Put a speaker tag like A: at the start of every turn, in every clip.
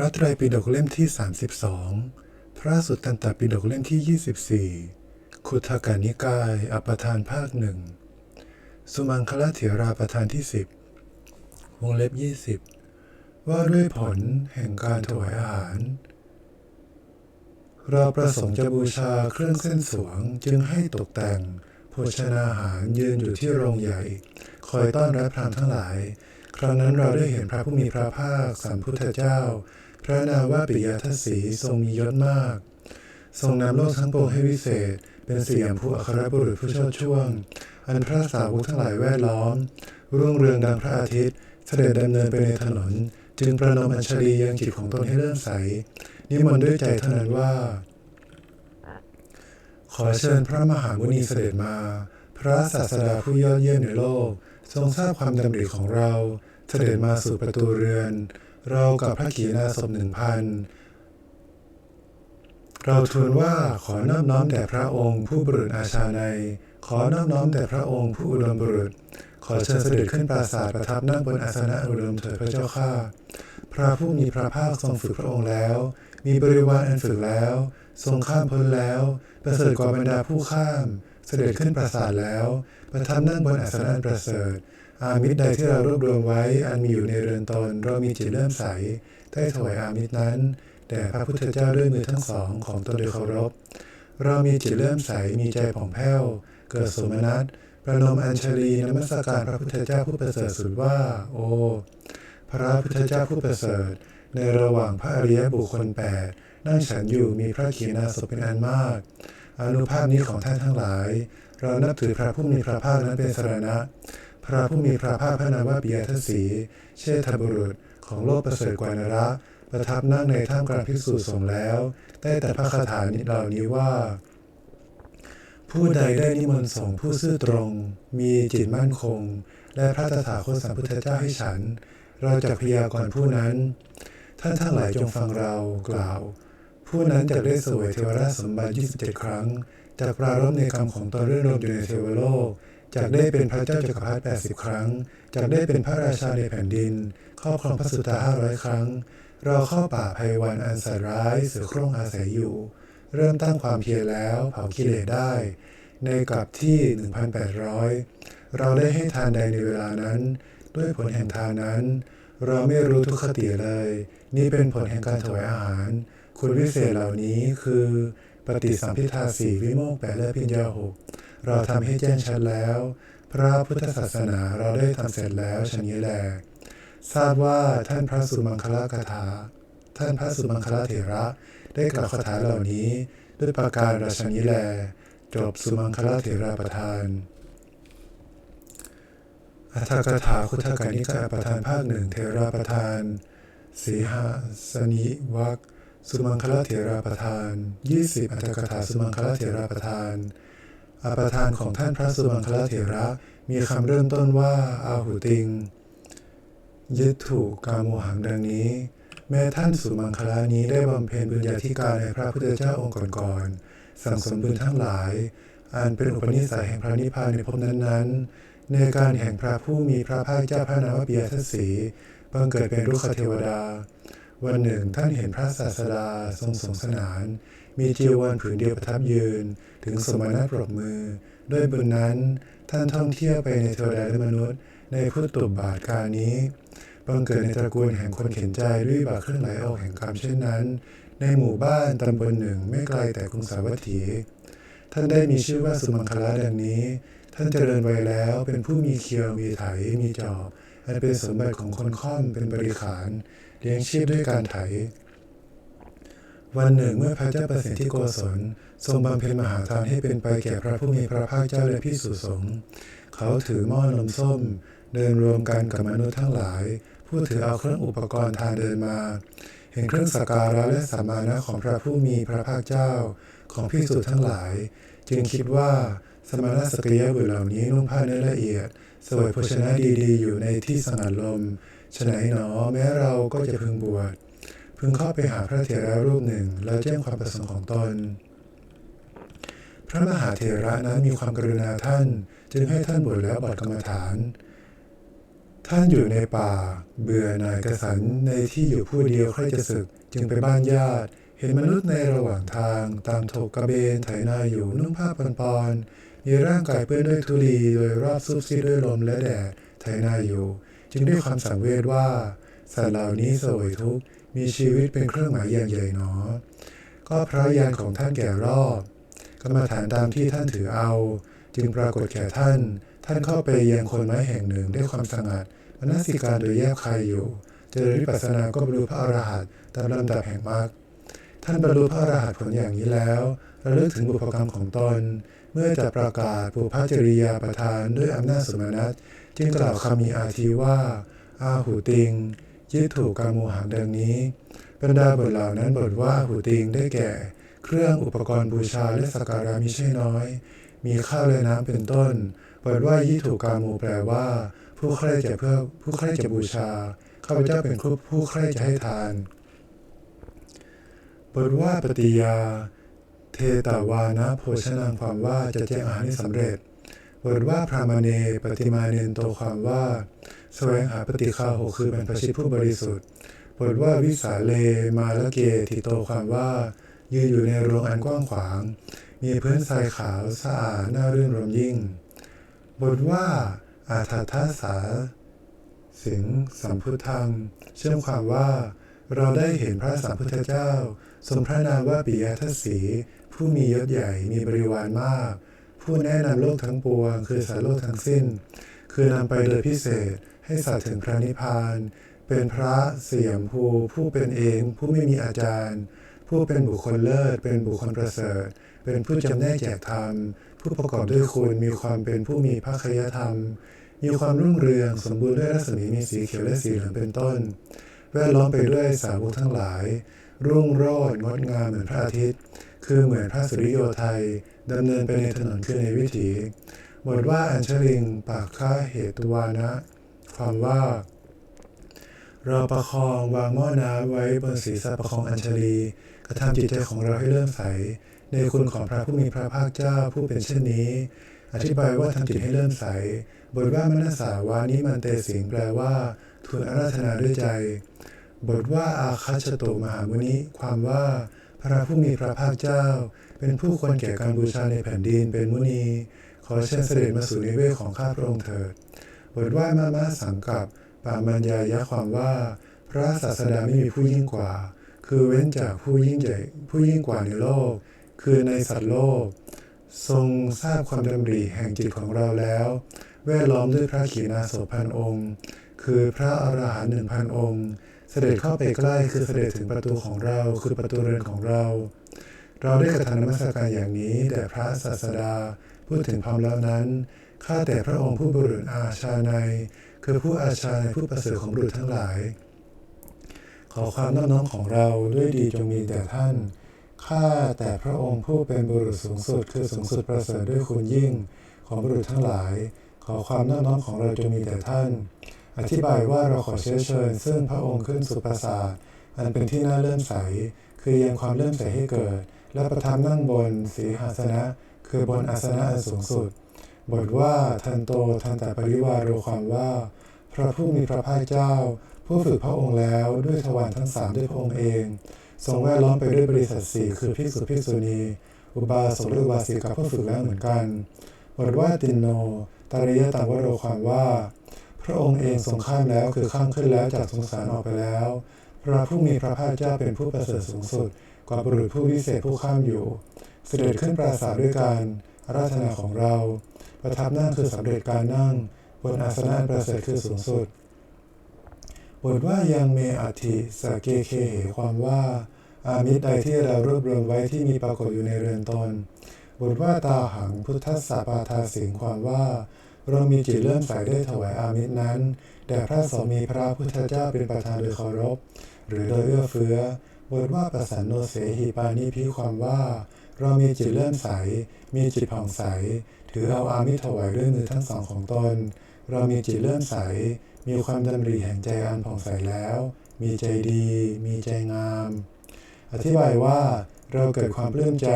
A: ระไตรปิฎกเล่มที่ 32 พระสุตตันตปิฎกเล่มที่ 24 คุถกานิกาย อปทานภาคหนึ่ง สุมังคลเถราประธานที่ 10 วงเล็บ 20 ว่าด้วยผลแห่งการถวายอาหาร เราประสงค์จะบูชาเครื่องเส้นสวงจึงให้ตกแต่ง โภชนาหารยืนอยู่ที่โรงใหญ่ คอยต้อนรับพรามทั้งหลายครั้งนั้นเราได้เห็นพระผู้มีพระภาคสัมพุทธเจ้า พระนามว่าปิยทัศสีทรงมียศมาก ทรงนำโลกทั้งปวงให้วิเศษ เป็นเสียงผู้อัครบุรุษผู้โชดช่วง อันพระสาวกทั้งหลายแวดล้อม รุ่งเรืองดังพระอาทิตย์ เสด็จดำเนินไปในถนน จึงประนมอัญชลียังจิตของตนให้เริ่มใส นิมนต์ด้วยใจเท่านั้นว่า ขอเชิญพระมหามุนีเสด็จมา พระศาสดาผู้ยอดเยี่ยมในโลก ทรงทราบความดำริของเรา เสด็จมาสู่ประตูเรือน เรากับพระขีณาสพหนึ่งพันเราทูลว่าขอนอบน้อมแด่พระองค์ผู้บุรุษอาชาในขอนอบน้อมแด่พระองค์ผู้อุดมบุรุษ ขอเชิญเสด็จขึ้นปราสาทประทับนั่งบนอาสนะอุดมเถิดพระเจ้าข้าพระผู้มีพระภาคทรงฝึกพระองค์แล้ว มีบริวารอันฝึกแล้ว ทรงข้ามพ้นแล้วประเสริฐกว่าบรรดาผู้ข้าม เสด็จขึ้นปราสาทแล้ว ประทับนั่งบนอาสนะประเสริฐ อามิตรใดที่เรารวบรวมไว้อันมีอยู่ในเรือนตนเรามีจิตเริ่มใสได้ถวายอามิตรนั้นแด่พระพุทธเจ้าด้วยมือทั้งสองของตนโดยเคารพ เรามีจิตเริ่มใสมีใจผ่องแผ้ว เกิดสมนัตประนมอัญชลีนมัสการพระพุทธเจ้าผู้ประเสริฐสุดว่า โอ พระพุทธเจ้าผู้ประเสริฐ ในระหว่างพระอริยบุคคลแปดนั่งฉันอยู่มีพระขีณาสพเป็นอันมาก อนุภาพนี้ของท่านทั้งหลาย เรานับถือพระผู้มีพระภาคนั้นเป็นสรณะ ระผู้มีพระภาคพระนามว่าปิยทัศสีเชษฐบุรุษ ของโลกประเสริฐกว่านระประทับนั่งในท่ามกลางภิกษุสงฆ์แล้วได้แต่พระคาถาเหล่านี้ว่า ผู้ใดได้นิมนต์ส่งผู้ซื่อตรง มีจิตมั่นคง และพระตถาคตสัมพุทธเจ้าให้ฉัน เราจะพยากรณ์ผู้นั้น ท่านทั้งหลายจงฟังเรากล่าว ผู้นั้นจะได้สวยเทวราชสมบัติ 27 ครั้งจากปรารบในกรรมของตนเรื่องรวมอยู่ในเทวโลก จากได้เป็นพระเจ้าจักรพรรดิ80 ครั้ง จากได้เป็นพระราชาในแผ่นดิน ครอบครองพระสุธา500 ครั้ง เราเข้าป่าภัยวันอันสร้ายเสือโคร่งอาศัยอยู่ เริ่มตั้งความเพียรแล้วเผากิเลสได้ ในกลับที่ 1,800 เราได้ให้ทานใดในเวลานั้น ด้วยผลแห่งทานนั้น เราไม่รู้ทุกขติเลย นี่เป็นผลแห่งการถวายอาหาร คุณวิเศษเหล่านี้คือ ปฏิสัมพิทาสีวิโมกข์แปดและพิญญาหก เราทำให้แจ้งชัดแล้ว พระพุทธศาสนาเราได้ทำเสร็จแล้วชนี้แลทราบว่าท่านพระสุมังคลกถา ท่านพระสุมังคลเถระ ได้กล่าวคาถาเหล่านี้ ด้วยประการราชนี้แล จบสุมังคลเถระประทานอัตถกถาคุถกานิกายประธานภาคหนึ่งเทระประธานสีหาสนิวักสุมังคลเถระประธาน 20 อัตถกถาสุมังคลเถระประธาน อประธานของท่านพระสุมังคลเถระ มีคำเริ่มต้นว่าอาหุติง ยึดถูกกาโมหังดังนี้ แม้ท่านสุมังคลานี้ได้บำเพ็ญบุญญาธิการในพระพุทธเจ้าองค์ก่อนๆสั่งสมบุญทั้งหลายอันเป็นอุปนิสัยแห่งพระนิพพานในภพนั้นๆ ในการแห่งพระผู้มีพระภาคเจ้าพระนามวปิยทศสีบังเกิดเป็นรุกขเทวดา วันหนึ่งท่านเห็นพระศาสดาทรงสงสนาน มีจีวรผืนเดียวประทับยืน ถึงสมณะปรบมือ ด้วยบุญนั้นท่านท่องเที่ยวไปในเทวดาและมนุษย์ ในพุทธุบาทการนี้บังเกิดในตระกูลแห่งคนเข็นใจด้วยบาเครื่องไหลออกแห่งกรรมเช่นนั้น ในหมู่บ้านตำบลหนึ่งไม่ไกลแต่กรุงสาวัตถี ท่านได้มีชื่อว่าสุมังคลาดังนี้ ท่านเจริญวัยแล้วเป็นผู้มีเคียวมีไถมีจอบอันเป็นสมบัติของคนค่อมเป็นบริขารเลี้ยงชีพด้วยการไถ วันหนึ่งเมื่อพระเจ้าประสิทธิโกศล ทรงบำเพ็ญมหาทานให้เป็นไปแก่พระผู้มีพระภาคเจ้าและพิสุสงฆ์เขาถือหม้อนมส้ม เดินรวมกันกับมนุษย์ทั้งหลาย ผู้ถือเอาเครื่องอุปกรณ์ทานเดินมา เห็นเครื่องสักการะและสัมาณะของพระผู้มีพระภาคเจ้า ของพิสุทั้งหลาย จึงคิดว่าสมณะสกยบุตรเหล่านี้นุ่งผ้าเนื้อละเอียดสวยโภชนะดีๆ อยู่ในที่สงัดลมฉะไหนหนอแม้เราก็จะพึงบวช พึงเข้าไปหาพระเถระรูปหนึ่งแล้วแจ้งความประสงค์ของตน พระมหาเถระนั้นมีความกรุณาท่าน จึงให้ท่านบวชแล้วบวชกรรมฐาน ท่านอยู่ในป่า เบื่อหน่ายกระสันในที่อยู่ผู้เดียวใครจะศึก จึงไปบ้านญาติ เห็นมนุษย์ในระหว่างทาง ตามถกกระเบนไถนาอยู่นุ่งผ้าปนปอนๆมีร่างกายเปื้อนด้วยธุลีโดยรอบซุบซิบด้วยลมและแดดไถนาอยู่ จึงด้วยความสังเวชว่าสัตว์เหล่านี้สวยทุกข์ มีชีวิตเป็นเครื่องหมายอย่างใหญ่หนอ ก็พระยานของท่านแก่รอบ กรรมฐานตามที่ท่านถือเอา จึงปรากฏแก่ท่าน ท่านเข้าไปยังคนไม้แห่งหนึ่งด้วยความสงัดมนสิการโดยแยบคายอยู่ เจริญวิปัสสนาก็บรรลุพระอรหันต์ตามลำดับแห่งมรรคท่านบรรลุพระอรหันต์ผลอย่างนี้แล้วระลึกถึงบุพกรรมของตน เมื่อจะประกาศปุพพจริยาประทานด้วยอำนาจสมนัตจึงกล่าวคำมีอาทีว่า อาหูติง ยึดถูกกามูหังดังนี้บรรดาบทเหล่านั้นบทว่าหูติงได้แก่ เครื่องอุปกรณ์บูชาและสักการะมิใช่น้อย มีข้าวและน้ำเป็นต้นบทว่ายิถูกกามูแปลว่า ผู้ใคร่จะเพื่อผู้ใคร่จะบูชาข้าพเจ้าเป็นครูผู้ใคร่จะให้ทานบทว่าปฏิยา เทตาวานะโภชนังความว่าจะแจ้งอาหารให้สำเร็จบทว่าพรามเนปฏิมาเนนโตความว่า แสวงหาปฏิคาหกคือบรรพชิตผู้บริสุทธิ์บทว่าวิสาเลมาละเกติโตความว่า ยืนอยู่ในโรงอันกว้างขวาง มีพื้นทรายขาวสะอาดน่ารื่นรมยิ่ง บทว่าอาถาทาสา สิงสัมพุทธัง เชื่อมความว่า เราได้เห็นพระสัมพุทธเจ้า ทรงพระนามว่าปิยทัสสี ผู้มียศใหญ่มีบริวารมาก ผู้แนะนำโลกทั้งปวง คือสารโลกทั้งสิ้น คือนำไปโดยพิเศษให้สัตว์ถึงพระนิพพาน เป็นพระเสียมภูผู้เป็นเองผู้ไม่มีอาจารย์ ผู้เป็นบุคคลเลิศ เป็นบุคคลประเสริฐ เป็นผู้จำแนกแจกธรรม ผู้ประกอบด้วยคุณมีความเป็นผู้มีพระคยธรรม มีความรุ่งเรืองสมบูรณ์ด้วยรัศมีมีสีเขียวและสีเหลืองเป็นต้น แวดล้อมไปด้วยสาวกทั้งหลาย รุ่งโรจน์งดงามเหมือนพระอาทิตย์ คือเหมือนพระสุริโยไทยดำเนินไปในถนนคือในวิถี บทว่าอัญชลิงปากค้าเหตุวานะ ความว่า เราประคองวางหม้อน้ำไว้บนศีรษะประคองอัญชลีกระทำจิตใจของเราให้เริ่มใส ในคุณของพระผู้มีพระภาคเจ้าผู้เป็นเช่นนี้ อธิบายว่าทำจิตให้เริ่มใส บทว่ามนัสสาวานิมันเตสิงแปลว่าทูลอาราธนาด้วยใจ บทว่าอาคัชโตมหามุนิ ความว่าพระผู้มีพระภาคเจ้า เป็นผู้ควรแก่การบูชาในแผ่นดินเป็นมุนี อเชิญเสด็จมาสู่ในเวทของข้าพระองค์เถิดบทว่ามามาสังกับปามัญญายะความว่า พระศาสดาไม่มีผู้ยิ่งกว่า คือเว้นจากผู้ยิ่งใหญ่ผู้ยิ่งกว่าในโลก คือในสัตว์โลก ทรงทราบความดำริแห่งจิตของเราแล้ว แวดล้อมด้วยพระขีณาสพพันองค์ คือพระอรหันต์หนึ่งพันองค์ เสด็จเข้าไปใกล้คือเสด็จถึงประตูของเราคือประตูเรือนของเรา เราได้กระทำนมัสการอย่างนี้แด่พระศาสดา พูดถึงพร้อมแล้วนั้น ข้าแต่พระองค์ผู้บุรุษอาชาใน คือผู้อาชาในผู้ประเสริฐของบุรุษทั้งหลาย ขอความน้อมน้อมของเราด้วยดีจงมีแด่ท่าน ข้าแต่พระองค์ผู้เป็นบุรุษสูงสุดคือสูงสุดประเสริฐด้วยคุณยิ่งของบุรุษทั้งหลาย ขอความน้อมน้อมของเราจงมีแด่ท่าน อธิบายว่าเราขอเชื้อเชิญ ซึ่งพระองค์ขึ้นสุปราสาทอันเป็นที่น่าเลื่อมใส คือยังความเลื่อมใสให้เกิด และประทับนั่งบนสีหาสนะ คือบนอาสนะอสูงสุด บทว่าทันโตทันตปริวารโรความว่า พระผู้มีพระภาคเจ้า ผู้ฝึกพระองค์แล้วด้วยทวารทั้งสามด้วยพระองค์เอง ทรงแวดล้อมไปด้วยบริษัทสี่คือภิกษุภิกษุณีอุบาสกหรือบาสิกาผู้ฝึกแล้วเหมือนกันบทว่าตินโนตาริยตังวโรความว่า พระองค์เองทรงข้ามแล้วคือข้ามขึ้นแล้วจากสงสารออกไปแล้ว พระผู้มีพระภาคเจ้าเป็นผู้ประเสริฐสูงสุด กว่าบุรุษผู้วิเศษผู้ข้ามอยู่ เสด็จขึ้นปราสาทด้วยการอาราธนาของเรา ประทับนั่งคือสำเร็จการนั่ง บนอาสนะประเสริฐคือสูงสุดบทว่ายังเมอัติสเกเคเหความว่าอามิตรใดที่เรารวบรวมไว้ที่มีปรากฏอยู่ในเรือนตนบทว่าตาหังพุทธสาปาทาสิงความว่า เรามีจิตเริ่มใสได้ถวายอามิตรนั้นแด่พระสามีพระพุทธเจ้าเป็นประธานโดยเคารพ หรือโดยเอื้อเฟื้อบทว่าประสันโนเสหิปานิพิความว่า เรามีจิตเลื่อมใส มีจิตผ่องใส ถือเอาอามิตถวายด้วยมือทั้งสองของตน เรามีจิตเลื่อมใส มีความดำริแห่งใจอันผ่องใสแล้ว มีใจดี มีใจงาม อธิบายว่าเราเกิดความปลื้มใจ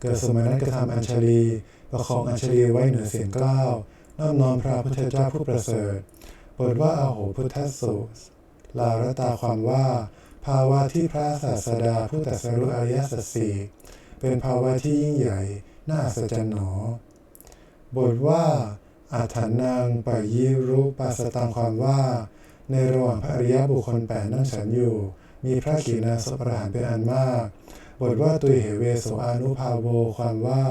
A: เกิดสมนัตกระทำอัญชลี ประคองอัญชลีไว้เหนือเสียงกล้าวน้อมน้อมพระพุทธเจ้าผู้ประเสริฐบบทว่าอาโหพุทธสูตรลาวรตาความว่า ภาวะที่พระศาสดาผู้ตรัสรู้อริยสัจสี่ เป็นภาวะที่ยิ่งใหญ่ น่าอัศจรรย์หนอ บทว่าอาถานังปยิรุปัสตังความว่า ในระหว่างพระอริยบุคคลแปดนั่งฉันอยู่ มีพระขีณาสพระหารเป็นอันมาก บทว่าตุยเหเวโสอานุภาโวความว่า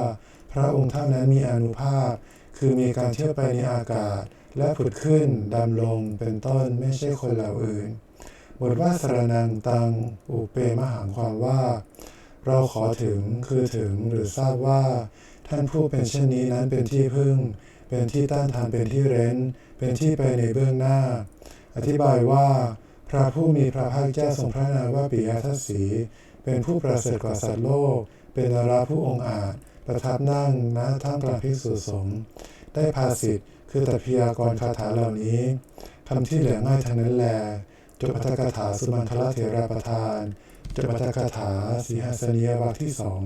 A: พระองค์เท่านั้นมีอนุภาพ คือมีการเที่ยวไปในอากาศ และผุดขึ้นดำลงเป็นต้นไม่ใช่คนเหล่าอื่น บทว่าสรนังตังอุเปมหังความว่า เราขอถึงคือถึงหรือทราบว่า ท่านผู้เป็นเช่นนี้นั้นเป็นที่พึ่ง เป็นที่ต้านทานเป็นที่เร้น เป็นที่ไปในเบื้องหน้า อธิบายว่า พระผู้มีพระภาคเจ้าทรงพระนามว่าปิยทัสสี เป็นผู้ประเสริฐกว่าสัตว์โลก เป็นนราผู้องอาจ ประทับนั่งณท่ามกลางภิกษุสงฆ์ได้ภาสิทธิ์คือตพยากรคาถาเหล่านี้คำที่เหลือง่ายทั้งนั้นแลจบอัตถกถาสุมังคลเถระประธาน จบอัตถกถาสีหสนียวักที่สอง